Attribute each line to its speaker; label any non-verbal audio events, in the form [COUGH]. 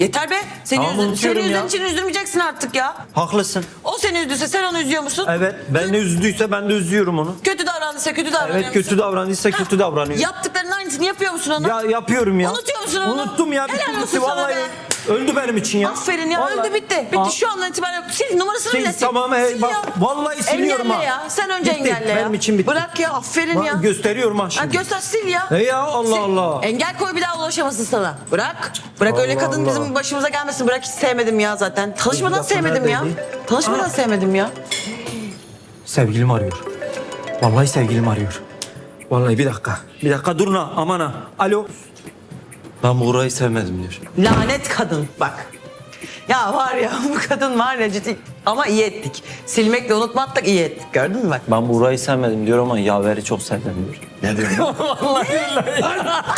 Speaker 1: Yeter be. Seni,
Speaker 2: Tamam,
Speaker 1: üzdün,
Speaker 2: unutuyorum
Speaker 1: seni üzdüğün
Speaker 2: ya.
Speaker 1: için üzülmeyeceksin artık ya.
Speaker 2: Haklısın.
Speaker 1: O seni üzdüyse sen onu üzüyor musun?
Speaker 2: Evet. Beni üzdüyse ben de üzüyorum onu.
Speaker 1: Kötü davrandıysa kötü davranıyor
Speaker 2: Evet kötü
Speaker 1: musun?
Speaker 2: davrandıysa kötü davranıyor.
Speaker 1: Yaptıklarının aynısını yapıyor musun ona?
Speaker 2: Ya yapıyorum ya.
Speaker 1: Unutuyor musun onu?
Speaker 2: Unuttum ya.
Speaker 1: Helal olsun
Speaker 2: bitti.
Speaker 1: sana
Speaker 2: Vallahi
Speaker 1: be.
Speaker 2: öldü benim için ya.
Speaker 1: Aferin ya
Speaker 2: Vallahi.
Speaker 1: öldü bitti. Bitti
Speaker 2: Aa,
Speaker 1: şu andan itibaren yok. Sil numarasını
Speaker 2: Sil,
Speaker 1: bile sil.
Speaker 2: tamam, he,
Speaker 1: Sil
Speaker 2: bak,
Speaker 1: ya.
Speaker 2: vallahi siliyorum
Speaker 1: engelle
Speaker 2: ha.
Speaker 1: ya. Sen önce
Speaker 2: Bitti,
Speaker 1: engelle ya.
Speaker 2: benim için bitti.
Speaker 1: Bırak ya aferin
Speaker 2: Bak,
Speaker 1: ya.
Speaker 2: Gösteriyorum ha
Speaker 1: Ha,
Speaker 2: şimdi.
Speaker 1: göster sil ya.
Speaker 2: E ya Allah
Speaker 1: Sil.
Speaker 2: Allah.
Speaker 1: Engel koy bir daha ulaşamasın sana. Bırak. Bırak öyle
Speaker 2: Allah
Speaker 1: kadın
Speaker 2: Allah.
Speaker 1: bizim başımıza gelmesin. Bırak hiç sevmedim ya zaten. Tanışmadan
Speaker 2: dakika,
Speaker 1: sevmedim ya.
Speaker 2: neredeydi?
Speaker 1: Tanışmadan sevmedim ya.
Speaker 2: Sevgilim arıyor. Vallahi sevgilim arıyor. Vallahi bir dakika. Bir dakika durun ha aman ha. Alo. Ben Buğra'yı sevmedim diyor.
Speaker 1: Lanet kadın bak. Ya var ya bu kadın var ya ciddi. Ama iyi ettik. Silmekle unutmakla iyi ettik. Gördün mü bak?
Speaker 2: Ben Buğra'yı sevmedim diyor ama Yaver'i çok sevdim diyor.
Speaker 3: Ne diyorsun? [LAUGHS]
Speaker 2: Vallahi billahi. [LAUGHS]